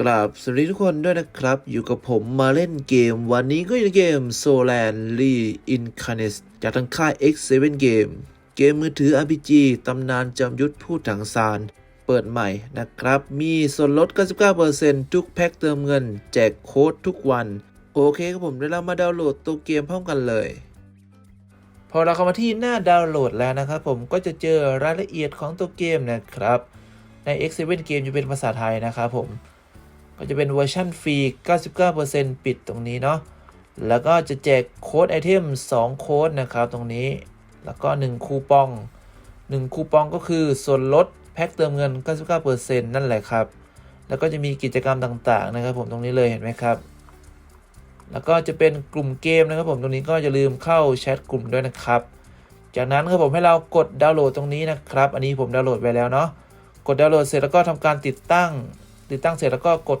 กราบสวัสดีทุกคนด้วยนะครับ อยู่กับผมมาเล่นเกม วันนี้ก็อยู่ในเกม Solan Reincarnate จากทางค่าย X7 Game เกมมือถือ RPG ตำนานจำยุทธพูดถังซาน เปิดใหม่นะครับ มีส่วนลด 99%ทุกแพ็คเติมเงิน แจกโค้ดทุกวัน โอเคครับผมเดี๋ยวเรามาดาวน์โหลดตัวเกมพร้อมกันเลย พอเราเข้ามาที่หน้าดาวน์โหลดแล้วนะครับผมก็จะเจอรายละเอียดของตัวเกมนะครับใน X7 Game จะเป็นภาษาไทยนะครับผม ก็จะเป็นเวอร์ชันฟรี 99%ปิดตรงนี้เนาะ แล้วก็จะแจกโค้ดไอเทม 2 โค้ดนะครับตรงนี้ แล้วก็ 1 คูปอง 1 คูปองก็คือส่วนลดแพ็คเติมเงิน 99%นั่นแหละครับ แล้วก็จะมีกิจกรรมต่างๆนะครับผมตรงนี้เลยเห็นไหมครับ แล้วก็จะเป็นกลุ่มเกมนะครับผมตรงนี้ก็อย่าลืมเข้าแชทกลุ่มด้วยนะครับ จากนั้นครับผมให้เรากดดาวน์โหลดตรงนี้นะครับ อันนี้ผมดาวน์โหลดไว้แล้วเนาะ กดดาวน์โหลดเสร็จแล้วก็ทำการติดตั้งติดตั้งเสร็จแล้วก็กด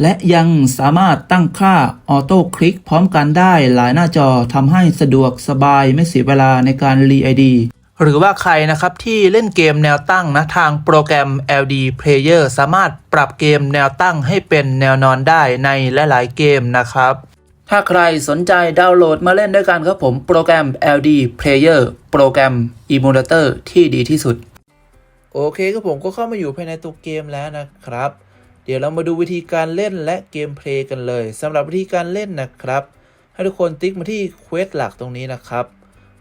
และยังสามารถตั้งค่าออโต้คลิกพร้อมกันได้หลายหน้าจอทำให้สะดวกสบายไม่เสียเวลาในการรีไอดีหรือว่าใครนะครับที่เล่นเกมแนวตั้งนะทางโปรแกรม LD Player สามารถปรับเกมแนวตั้งให้เป็นแนวนอนได้ในหลายๆเกมนะครับ ถ้าใครสนใจดาวน์โหลดมาเล่นด้วยกันครับผมโปรแกรม LD Player โปรแกรม Emulator ที่ดีที่สุด โอเคครับผมก็เข้ามาอยู่ภายในตัวเกมแล้วนะครับ เดี๋ยวเรามาดูวิธีการเล่นและเกมเพลย์กันเลยสำหรับวิธีการเล่นนะครับ ให้ทุกคนติ๊กมาที่เควสหลักตรงนี้นะครับ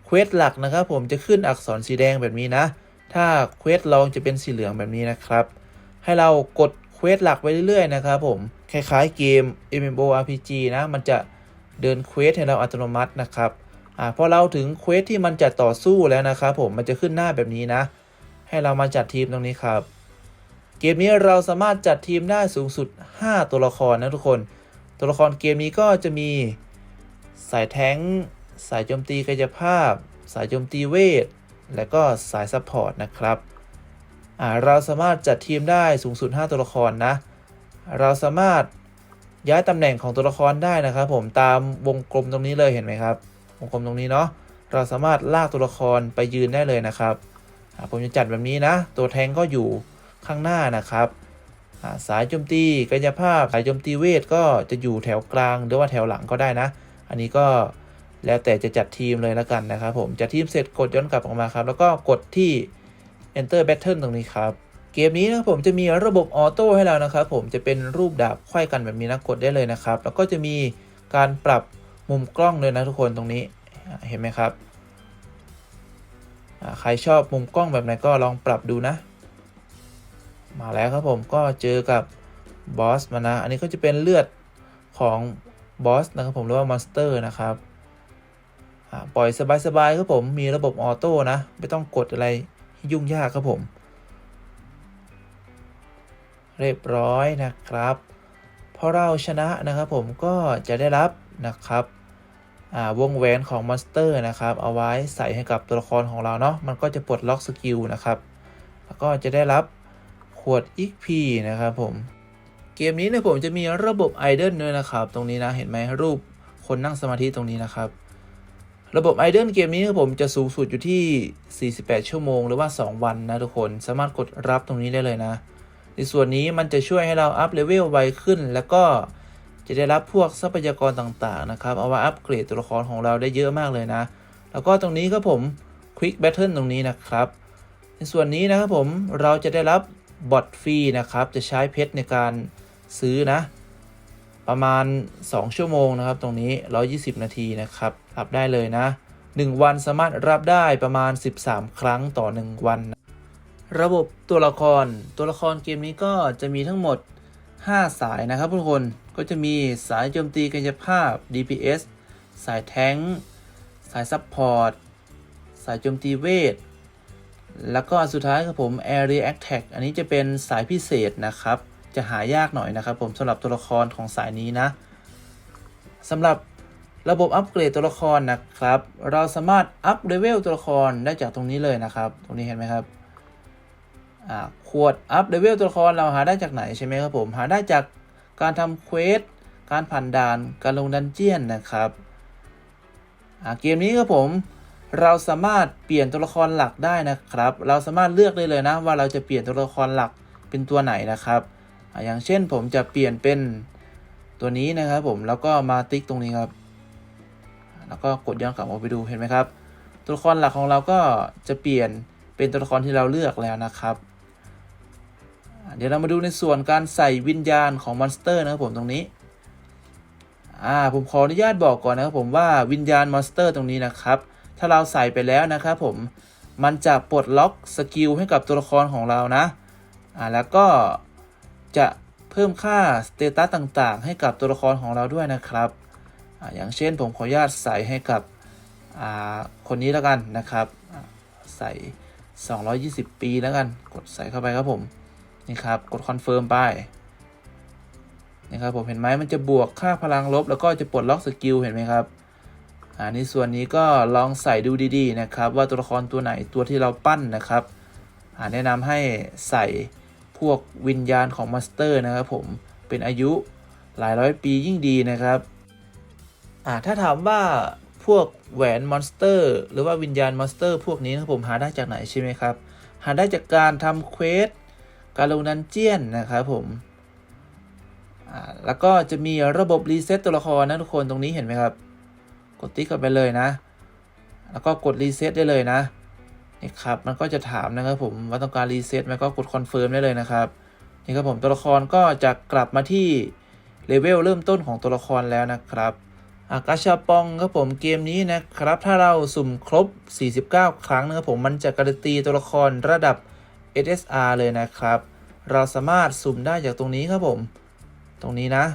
เควสหลักนะครับ ผมจะขึ้นอักษรสีแดงแบบนี้นะ ถ้าเควสรองจะเป็นสีเหลืองแบบนี้นะครับ ให้เรากดเควสหลักไปเรื่อยๆนะครับผมคล้ายๆเกม MMORPG นะ มันจะเดินเควสให้เราอัตโนมัตินะครับอ่าพอเราถึงเควสที่มันจะต่อสู้แล้วนะครับผมมันจะขึ้นหน้าแบบนี้นะ ให้เรามาจัดทีมตรงนี้ครับ เกมนี้เราสามารถจัดทีมได้สูงสุด 5 ตัวละครนะทุกคน ตัวละครเกมนี้ก็จะมีสายแท้ง สายโจมตีกายภาพ สายโจมตีเวท และก็สายซัพพอร์ตนะครับอ่าเราสามารถจัดทีมได้สูงสุด 5 ตัวละครนะ เราสามารถย้ายตำแหน่งของตัวละครได้นะครับผมตามวงกลมตรงนี้เลยเห็นไหมครับ วงกลมตรงนี้เนาะเราสามารถลากตัวละครไปยืนได้เลยนะครับอ่าผมจะจัดแบบนี้นะ ตัวแทงก็อยู่ ข้างหน้านะครับสายโจมตีกายภาพ สายโจมตีเวทก็จะอยู่แถวกลางหรือว่าแถวหลังก็ได้นะ อันนี้ก็แล้วแต่จะจัดทีมเลยแล้วกันนะครับผมจัดทีมเสร็จกดย้อนกลับออกมาครับ แล้วก็กดที่ enter battle ตรงนี้ครับ เกมนี้นะครับผมจะมีระบบออโต้ให้เรานะครับผมจะเป็นรูปดาบไขว้กันแบบนี้นะกดได้เลยนะครับ แล้วก็จะมีการปรับมุมกล้องเลยนะทุกคนตรงนี้เห็นไหมครับใครชอบมุมกล้องแบบไหนก็ลองปรับดูนะ มาแล้วครับผมก็เจอกับบอสมานะ อันนี้ก็จะเป็นเลือดของบอสนะครับผมหรือว่ามอนสเตอร์นะครับปล่อยสบายๆครับผมมีระบบออโต้นะ ไม่ต้องกดอะไรยุ่งยากครับผม เรียบร้อยนะครับพอเราชนะนะครับผมก็จะได้รับนะครับวงแหวนของมอนสเตอร์นะครับ เอาไว้ใส่ให้กับตัวละครของเราเนาะมันก็จะปลดล็อกสกิลนะครับ แล้วก็จะได้รับ วด XP นะครับผม เกมนี้เนี่ยผมจะมีระบบไอดอลด้วยนะครับ ตรงนี้นะ เห็นไหมรูปคนนั่งสมาธิตรงนี้นะครับ ระบบไอดอลเกมนี้นผมจะสูงสุดอยู่ที่ 48 ชั่วโมง หรือว่า 2 วันนะทุกคน สามารถกดรับตรงนี้ได้เลยนะ ในส่วนนี้มันจะช่วยให้เราอัพเลเวลไวขึ้น แล้วก็จะได้รับพวกทรัพยากรต่างๆนะครับ เอาไว้อัปเกรดตัวละครของเราได้เยอะมากเลยนะ แล้วก็ตรงนี้ครับผม Quick Battle ตรงนี้นะครับ ในส่วนนี้นะครับผมเราจะได้รับ บอทฟรีนะครับ จะใช้เพชรในการซื้อนะ ประมาณ 2 ชั่วโมงนะครับ ตรงนี้ 120 นาทีนะครับ รับได้เลยนะ 1 วันสามารถรับได้ประมาณ 13 ครั้งต่อ 1 วัน ระบบตัวละคร ตัวละครเกมนี้ก็จะมีทั้งหมด 5 สายนะครับทุกคน ก็จะมีสายโจมตีกายภาพ DPS สายแท้งค์สายซัพพอร์ต สายโจมตีเวท แล้วก็สุดท้ายครับผม Area Attack อันนี้จะเป็นสายพิเศษนะครับ จะหายากหน่อยนะครับผมสำหรับตัวละครของสายนี้นะสำหรับระบบอัปเกรดตัวละครนะครับ เราสามารถอัปเลเวลตัวละครได้จากตรงนี้เลยนะครับ ตรงนี้เห็นไหมครับขวดอัปเลเวลตัวละครเราหาได้จากไหนใช่ไหมครับผม หาได้จากการทำเควส การผ่านด่าน การลงดันเจียนนะครับเกมนี้ครับผม เราสามารถเปลี่ยนตัวละครหลักได้นะครับ เราสามารถเลือกได้เลยนะ ว่าเราจะเปลี่ยนตัวละครหลักเป็นตัวไหนนะครับ อย่างเช่นผมจะเปลี่ยนเป็นตัวนี้นะครับผมแล้วก็มาติ๊กตรงนี้ครับ แล้วก็กดย้อนกลับมาไปดูเห็นไหมครับ ตัวละครหลักของเราก็จะเปลี่ยนเป็นตัวละครที่เราเลือกแล้วนะครับ เดี๋ยวเรามาดูในส่วนการใส่วิญญาณของมอนสเตอร์นะครับผมตรงนี้อ่าผมขออนุญาตบอกก่อนนะครับผมว่าวิญญาณมอนสเตอร์ตรงนี้นะครับ ถ้าเราใส่ไปแล้วนะครับผม มันจะปลดล็อกสกิลให้กับตัวละครของเรานะ อ่าแล้วก็จะเพิ่มค่าสเตตัสต่างๆ ให้กับตัวละครของเราด้วยนะครับอ่าอย่างเช่นผมขออนุญาตใส่ให้กับอ่าคนนี้แล้วกันนะครับอ่าใส่ 220 ปีแล้วกัน กดใส่เข้าไปครับผม นี่ครับ กดคอนเฟิร์มไป นะครับผม เห็นไหมมันจะบวกค่าพลังลบ แล้วก็จะปลดล็อกสกิล เห็นไหมครับ อ่าในส่วนนี้ก็ลองใส่ดูดีๆนะครับ ว่าตัวละครตัวไหนตัวที่เราปั้นนะครับอ่าแนะนำให้ใส่พวกวิญญาณของมอนสเตอร์นะครับผมเป็นอายุหลายร้อยปียิ่งดีนะครับอ่าถ้าถามว่าพวกแหวนมอนสเตอร์หรือว่าวิญญาณมอนสเตอร์พวกนี้นะครับผมหาได้จากไหนใช่ไหมครับ หาได้จากการทำเควสการลงดันเจียนนะครับผมอ่าแล้วก็จะมีระบบรีเซ็ตตัวละครนะทุกคนตรงนี้เห็นไหมครับ กดติ๊กไปเลยนะ แล้วก็กดรีเซ็ตได้เลยนะนี่ครับมันก็จะถามนะครับผมว่าต้องการรีเซ็ตมันก็กดคอนเฟิร์มได้เลยนะครับนี่ครับผมตัวละครก็จะกลับมาที่เลเวลเริ่มต้นของตัวละครแล้วนะครับอากาชาปองครับผมเกมนี้นะครับ ถ้าเราสุ่มครบ 49 ครั้งนะครับผมมันจะการันตีตัวละครระดับ SSR เลยนะครับ เราสามารถสุ่มได้จากตรงนี้ครับผม ตรงนี้นะ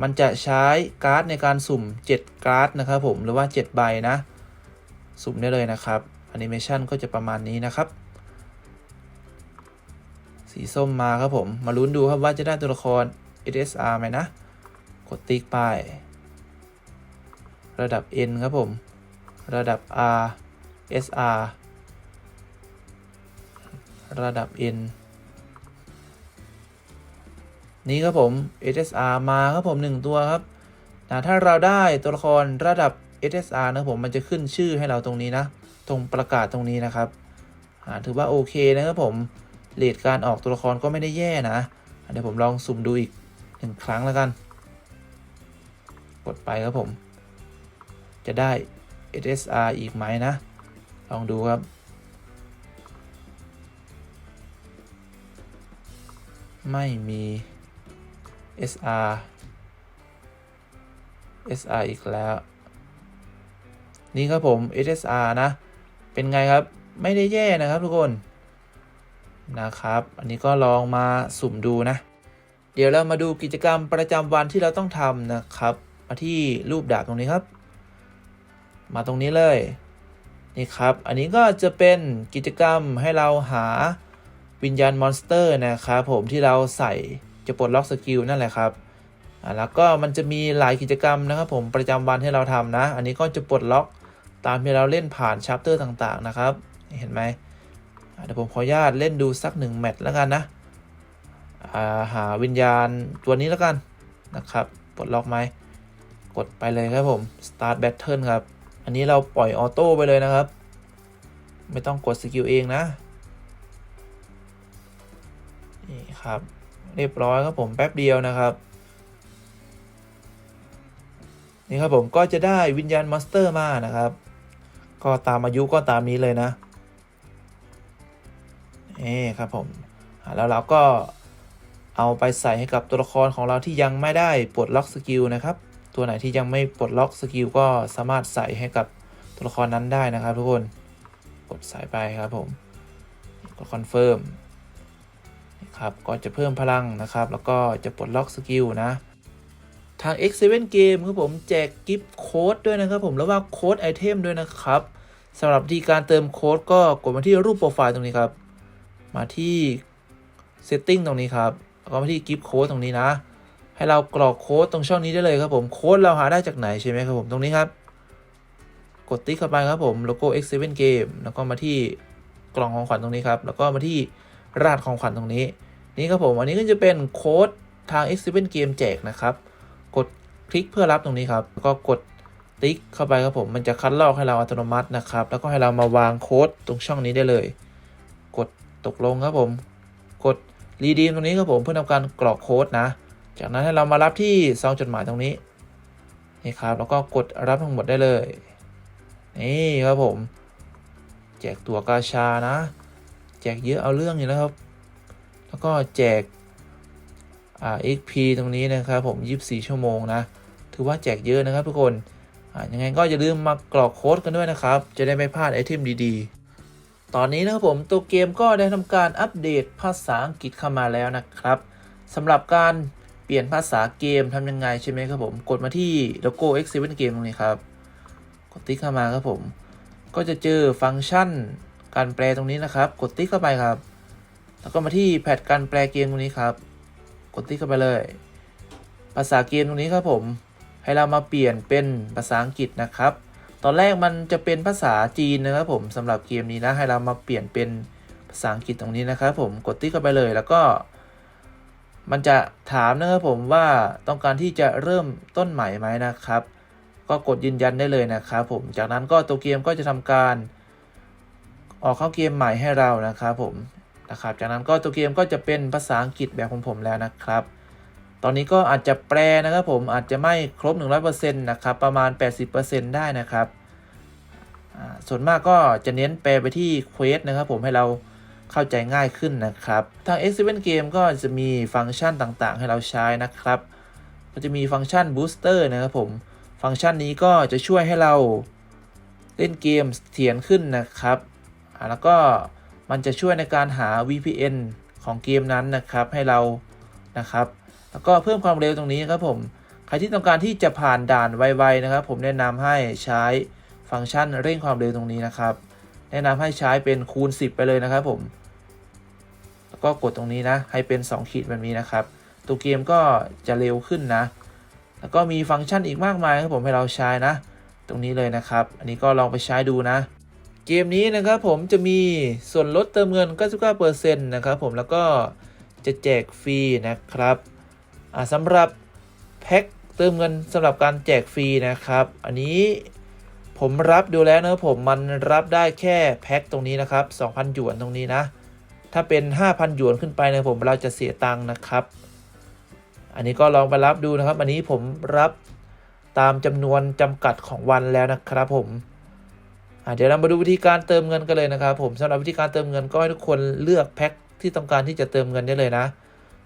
มันจะใช้การ์ดในการสุ่ม 7 การ์ดนะครับผมหรือว่า7ใบนะ สุ่มได้เลยนะครับแอนิเมชันก็จะประมาณนี้นะครับ สีส้มมาครับผม มาลุ้นดูครับว่าจะได้ตัวละคร SSR ไหมนะ กดติ๊กไป ระดับ N ครับผม ระดับ R SR ระดับ N นี้ครับผม SSR มาครับผมหนึ่งตัวครับนะถ้าเราได้ตัวละครระดับ SSR นะผมมันจะขึ้นชื่อให้เราตรงนี้นะ ตรงประกาศตรงนี้นะครับถือว่าโอเคนะครับผมเลทการออกตัวละครก็ไม่ได้แย่นะอะเดี๋ยวผมลองสุ่มดูอีกหนึ่งครั้งแล้วกัน กดไปครับผม จะได้ SSR อีกไหมนะ ลองดูครับไม่มี SR SR อีกแล้ว นี่ครับผม SSR นะ เป็นไงครับ ไม่ได้แย่นะครับทุกคน นะครับ อันนี้ก็ลองมาสุ่มดูนะ เดี๋ยวเรามาดูกิจกรรมประจำวันที่เราต้องทำนะครับ มาที่รูปดาบตรงนี้ครับ มาตรงนี้เลย นี่ครับ อันนี้ก็จะเป็นกิจกรรมให้เราหาวิญญาณมอนสเตอร์นะครับผมที่เราใส่ จะปลดล็อกสกิลนั่นแหละครับแล้วก็มันจะมีหลายกิจกรรมนะครับผมประจำวันให้เราทำนะ อันนี้ก็จะปลดล็อกตามที่เราเล่นผ่านชัปเตอร์ต่างๆนะครับ เห็นไหมเดี๋ยวผมขออนุญาตเล่นดูสักหนึ่งแมตช์แล้วกันนะาหาวิญญาณตัวนี้แล้วกันนะครับปลดล็อกไหมกดไปเลยครับผม start battle ครับ อันนี้เราปล่อยออโต้ไปเลยนะครับ ไม่ต้องกดสกิลเองนะ นี่ครับ เรียบร้อยครับผมแป๊บเดียวนะครับ นี่ครับผมก็จะได้วิญญาณมอนสเตอร์มานะครับ ก็ตามอายุก็ตามนี้เลยนะนี่ครับผมแล้วเราก็เอาไปใส่ให้กับตัวละครของเราที่ยังไม่ได้ปลดล็อกสกิลนะครับ ตัวไหนที่ยังไม่ปลดล็อกสกิลก็สามารถใส่ให้กับตัวละครนั้นได้นะครับทุกคน กดใส่ไปครับผม กดคอนเฟิร์ม ครับก็จะเพิ่มพลังนะครับ แล้วก็จะปลดล็อกสกิลนะ ทาง X7 Game ครับผมแจกกิฟต์โค้ดด้วยนะครับผมแล้วว่าโค้ดไอเทมด้วยนะครับสำหรับวิธีการเติมโค้ดก็กดมาที่รูปโปรไฟล์ตรงนี้ครับ มาที่ Setting ตรงนี้ครับแล้วก็มาที่กิฟต์โค้ดตรงนี้นะ ให้เรากรอกโค้ดตรงช่องนี้ได้เลยครับผมโค้ดเราหาได้จากไหนใช่ไหมครับผมตรงนี้ครับ กดติ๊กเข้าไปครับผมโลโก้ X7 Game แล้วก็มาที่กล่องของขวัญตรงนี้ครับ แล้วก็มาที่ รหัสของขวัญตรงนี้ นี่ครับผมอันนี้ก็จะเป็นโค้ดทาง X7 Game แจกนะครับ กดคลิกเพื่อรับตรงนี้ครับแล้วก็กดติ๊กเข้าไปครับผมมันจะคัดลอกให้เราอัตโนมัตินะครับ แล้วก็ให้เรามาวางโค้ดตรงช่องนี้ได้เลย กดตกลงครับผม กดรีดีมตรงนี้ครับผมเพื่อทำการกรอกโค้ดนะ จากนั้นให้เรามารับที่ซองจดหมายตรงนี้นี่ครับแล้วก็กดรับทั้งหมดได้เลย นี่ครับผม แจกตัวกาชานะ แจกเยอะเอาเรื่องอยู่แล้วครับ แล้วก็แจกอ่า XP ตรงนี้นะครับผม 24 ชั่วโมงนะ ถือว่าแจกเยอะนะครับทุกคนอ่ายังไงก็อย่าลืมมากรอกโค้ดกันด้วยนะครับ จะได้ไม่พลาดไอเทมดีๆ ตอนนี้นะครับผมตัวเกมก็ได้ทำการอัปเดตภาษาอังกฤษเข้ามาแล้วนะครับสำหรับการเปลี่ยนภาษาเกมทำยังไงใช่ไหมครับผมกดมาที่โลโก้ X7 Game ตรงนี้ครับ กดติ๊กเข้ามาครับผม ก็จะเจอฟังก์ชัน การแปลตรงนี้นะครับ กดติ๊กเข้าไปครับ แล้วก็มาที่แพทการแปลเกมตรงนี้ครับ กดติ๊กเข้าไปเลย ภาษาเกมตรงนี้ครับผม ให้เรามาเปลี่ยนเป็นภาษาอังกฤษนะครับ ตอนแรกมันจะเป็นภาษาจีนนะครับผมสำหรับเกมนี้นะ ให้เรามาเปลี่ยนเป็นภาษาอังกฤษตรงนี้นะครับ ผม กดติ๊กเข้าไปเลย แล้วก็ มันจะถามนะครับผมว่าต้องการที่จะเริ่มต้นใหม่ไหมนะครับ ก็กดยืนยันได้เลยนะครับผม จากนั้นก็ตัวเกมก็จะทำการ ออกเข้าเกมใหม่ให้เรานะครับผมนะครับจากนั้นก็ตัวเกมก็จะเป็นภาษาอังกฤษแบบของผมแล้วนะครับ ตอนนี้ก็อาจจะแปลนะครับผมอาจจะไม่ครบ 100%นะครับประมาณ 80%ได้นะครับส่วนมากก็จะเน้นแปลไปที่เควสนะครับผมให้เราเข้าใจง่ายขึ้นนะครับ ทาง X7 Game ก็จะมีฟังก์ชันต่างๆ ให้เราใช้นะครับ ก็จะมีฟังก์ชัน Booster นะครับผม ฟังก์ชันนี้ก็จะช่วยให้เราเล่นเกมเสถียรขึ้นนะครับ แล้วก็มันจะช่วยในการหา VPN ของเกมนั้นนะครับให้เรานะครับ แล้วก็เพิ่มความเร็วตรงนี้ครับผม ใครที่ต้องการที่จะผ่านด่านไวๆนะครับ ผมแนะนำให้ใช้ฟังก์ชันเร่งความเร็วตรงนี้นะครับ แนะนำให้ใช้เป็นคูณ 10 ไปเลยนะครับผม แล้วก็กดตรงนี้นะ ให้เป็น 2 ขีดแบบนี้นะครับ ตัวเกมก็จะเร็วขึ้นนะ แล้วก็มีฟังก์ชันอีกมากมายครับผมให้เราใช้นะ ตรงนี้เลยนะครับ อันนี้ก็ลองไปใช้ดูนะ เกมนี้นะครับผมจะมีส่วนลดเติมเงิน 99%นะครับผมแล้วก็จะแจกฟรีนะครับสำหรับแพ็คเติมเงินสำหรับการแจกฟรีนะครับ อันนี้ผมรับดูแล้วนะครับผมมันรับได้แค่แพ็คตรงนี้นะครับ 2,000 หยวนตรงนี้นะ ถ้าเป็น 5,000 หยวนขึ้นไปนะผมเราจะเสียตังค์นะครับ อันนี้ก็ลองไปรับดูนะครับ อันนี้ผมรับตามจำนวนจำกัดของวันแล้วนะครับผม เดี๋ยวเรามาดูวิธีการเติมเงินกันเลยนะครับ ผมสำหรับวิธีการเติมเงินก็ให้ทุกคนเลือกแพ็คที่ต้องการที่จะเติมเงินได้เลยนะ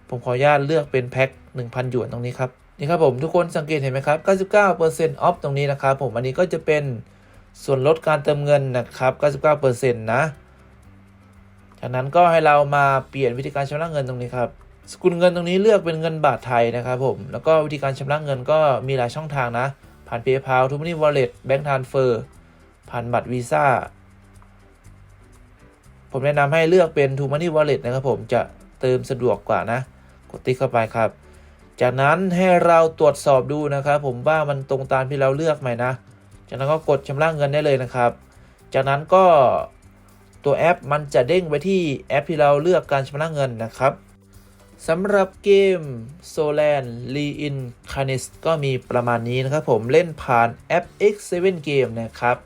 ผมขออนุญาตเลือกเป็นแพ็ค1,000หยวนตรงนี้ครับนี่ครับผมทุกคนสังเกตเห็นไหมครับ99% off ตรงนี้นะครับผมอันนี้ก็จะเป็นส่วนลดการเติมเงินนะครับ99%นะจากนั้นก็ให้เรามาเปลี่ยนวิธีการชำระเงินตรงนี้ครับสกุลเงินตรงนี้เลือกเป็นเงินบาทไทยนะครับผมแล้วก็วิธีการชำระเงินก็มีหลายช่องทางนะ ผ่าน PayPal t o m o n y Wallet Bank Transfer ผ่านบัตรวีซ่า ผมแนะนำให้เลือกเป็น t o m o n y Wallet นะครับผมจะเติมสะดวกกว่านะ กดติ๊กเข้าไปครับ จากนั้นให้เราตรวจสอบดูนะครับผมว่ามันตรงตามที่เราเลือกไหมนะ จากนั้นก็กดชำระเงินได้เลยนะครับ จากนั้นก็ตัวแอปมันจะเด้งไปที่แอปที่เราเลือกการชำระเงินนะครับสำหรับเกม s o l a n Reincarnate ก็มีประมาณนี้นะครับผมเล่นผ่านแอป X7 Game นะครับ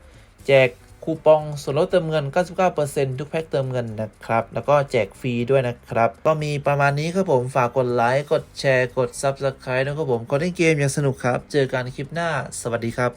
แจกคูปองส่วนลดเติมเงิน 99%ทุกแพ็คเติมเงินนะครับ แล้วก็แจกฟรีด้วยนะครับ ก็มีประมาณนี้ครับผมฝากกดไลค์กดแชร์กด Subscribe นะครับผมกดเล่นเกมอย่างสนุกครับ เจอกันคลิปหน้า สวัสดีครับ